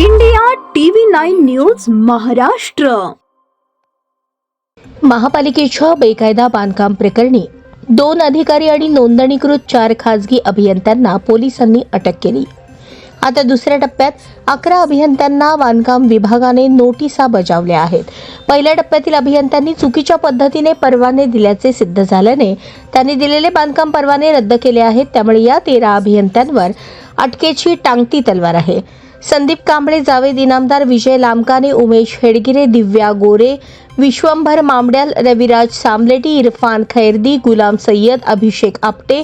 India TV nine news Maharashtra. महापालिकेच्या बेकायदा बांधकाम प्रकरणी दोन अधिकारी आणि नोंदणीकृत चार खासगी अभियंत्यांना पोलिसांनी अटक केली. आता दुसऱ्या टप्प्यात अकरा अभियंत्यांना बांधकाम विभागाने नोटिसा बजावल्या आहेत. पहिल्या टप्प्यातील अभियंत्यांनी चुकीच्या पद्धतीने परवाने दिल्याचे सिद्ध झाल्याने त्यांनी दिलेले बांधकाम परवाने रद्द केले आहेत. त्यामुळे या तेरा अभियंत्यांवर अटकेची टांगती तलवार आहे. संदीप कांबळे जावेद इनामदार विजय लामकाने उमेश हेडगिरे दिव्या गोरे विश्वंभर मामड्याल रविराज सामलेटी इरफान खैरदी गुलाम सय्यद अभिषेक आपटे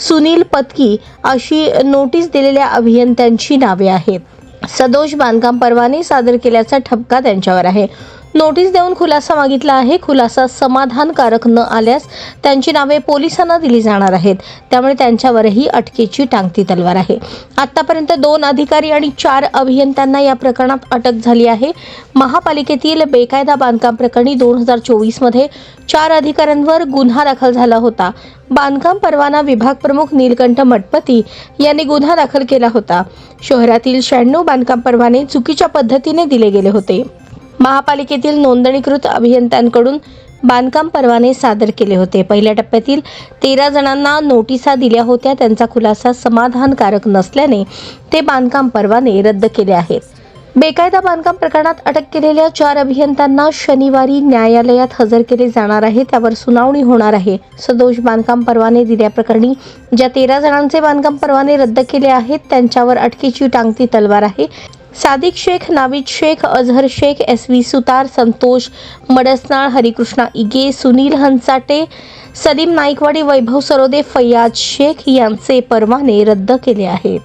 सुनील पत्की अशी नोटीस दिलेल्या अभियंत्यांची नावे आहेत. सदोष बांधकाम परवाने सादर केल्याचा ठपका त्यांच्यावर आहे. नोटीस देऊन खुलासा मागितला आहे. खुलासा समाधानकारक न आल्यास त्यांची नावे पोलिसांना दिली जाणार आहेत. त्यामुळे त्यांच्यावरही अटकेची टांगती तलवार आहे. आतापर्यंत दोन अधिकारी आणि चार अभियंत्यांना या प्रकरणात अटक झाली आहे. महापालिकेतील बेकायदा बांधकाम प्रकरणी दोन हजार चोवीसमध्ये चार अधिकाऱ्यांवर गुन्हा दाखल झाला होता. बांधकाम परवाना विभाग प्रमुख नीलकंठ मठपती यांनी गुन्हा दाखल केला होता. शहरातील शहाण्णव बांधकाम परवाने चुकीच्या पद्धतीने दिले गेले होते. महापालिकेतील नोंदणीकृत अभियंत्यांकडून बांधकाम परवाने सादर केले होते. पहिल्या टप्प्यातील तेरा जणांना नोटिसा दिल्या होत्या. त्यांचा खुलासा समाधानकारक नसल्याने ते बांधकाम परवाने रद्द केले आहेत. बेकायदा बांधकाम प्रकरणात अटक केलेल्या चार अभियंत्यांना शनिवारी न्यायालयात हजर केले जाणार आहे. त्यावर सुनावणी होणार आहे. सदोष बांधकाम परवाने दिल्याप्रकरणी ज्या तेरा जणांचे बांधकाम परवाने रद्द केले आहेत त्यांच्यावर अटकेची टांगती तलवार आहे. सादिक शेख नाविद शेख अझहर शेख एस व्ही सुतार संतोष मडसनाळ हरिकृष्णा इगे सुनील हंसाटे सलीम नाईकवाडी वैभव सरोदे फैयाज शेख यांचे परवाने रद्द केले आहेत.